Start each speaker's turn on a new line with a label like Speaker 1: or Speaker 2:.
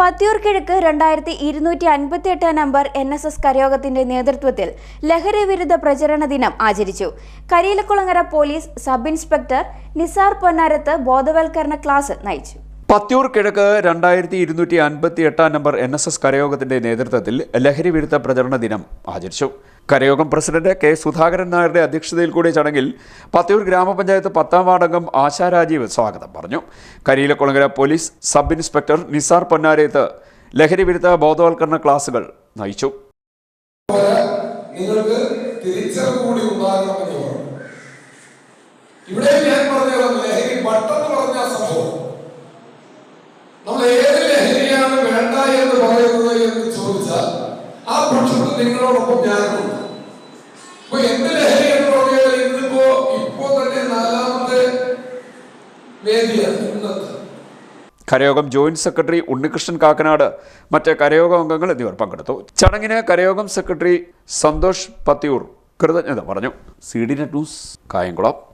Speaker 1: പത്തിയൂർ കിഴക്ക് രണ്ടായിരത്തി ഇരുന്നൂറ്റി അൻപത്തി എട്ട് നമ്പർ എൻ എസ് എസ് കരയോഗത്തിന്റെ നേതൃത്വത്തിൽ ലഹരി വിരുദ്ധ പ്രചരണ ദിനം ആചരിച്ചു. Kariyilakulangara police sub inspector Nizar Ponnarath ബോധവൽക്കരണ ക്ലാസ് നയിച്ചു.
Speaker 2: പത്തിയൂർ കിഴക്ക് രണ്ടായിരത്തി ഇരുന്നൂറ്റി അൻപത്തി എട്ടാം നമ്പർ എൻ എസ് എസ് കരയോഗത്തിന്റെ നേതൃത്വത്തിൽ ലഹരി വിരുദ്ധ പ്രചരണ ദിനം ആചരിച്ചു. കരയോഗം പ്രസിഡന്റ് കെ സുധാകരൻ നായരുടെ അധ്യക്ഷതയിൽ കൂടിയ ചടങ്ങിൽ പത്തൂർ ഗ്രാമപഞ്ചായത്ത് പത്താം വാർഡംഗം ആശാ രാജീവ് സ്വാഗതം പറഞ്ഞു. Kariyilakulangara police sub inspector Nizar Ponnarayath ലഹരി വിരുദ്ധ ബോധവൽക്കരണ ക്ലാസുകൾ നയിച്ചു.
Speaker 3: നിങ്ങൾക്ക് തിരിച്ചറിവ് കൂടി ഇവിടെ ഞാൻ പറഞ്ഞത് ലഹരി പട്ടെന്ന് പറഞ്ഞ സംഭവം. നമ്മൾ ഏത് ലഹരിയാണ് വേണ്ട എന്ന് പറയുന്നത് എന്ന് ചോദിച്ചാൽ ആ പക്ഷത്ത് നിങ്ങളോടൊപ്പം ഞാനുണ്ട്. അപ്പൊ എന്ത് ലഹരി എന്ന് പറഞ്ഞാൽ ഇന്നിപ്പോ ഇപ്പോ തന്നെ നാലാമത്തെ വേദിയാണ് ഇന്നത്തെ.
Speaker 2: കരയോഗം ജോയിന്റ് സെക്രട്ടറി ഉണ്ണികൃഷ്ണൻ കാക്കനാട് മറ്റ് കരയോഗ അംഗങ്ങൾ എന്നിവർ പങ്കെടുത്തു. ചടങ്ങിന് കരയോഗം സെക്രട്ടറി സന്തോഷ് പത്തിയൂർ കൃതജ്ഞത പറഞ്ഞു. C D net news Kayamkulam.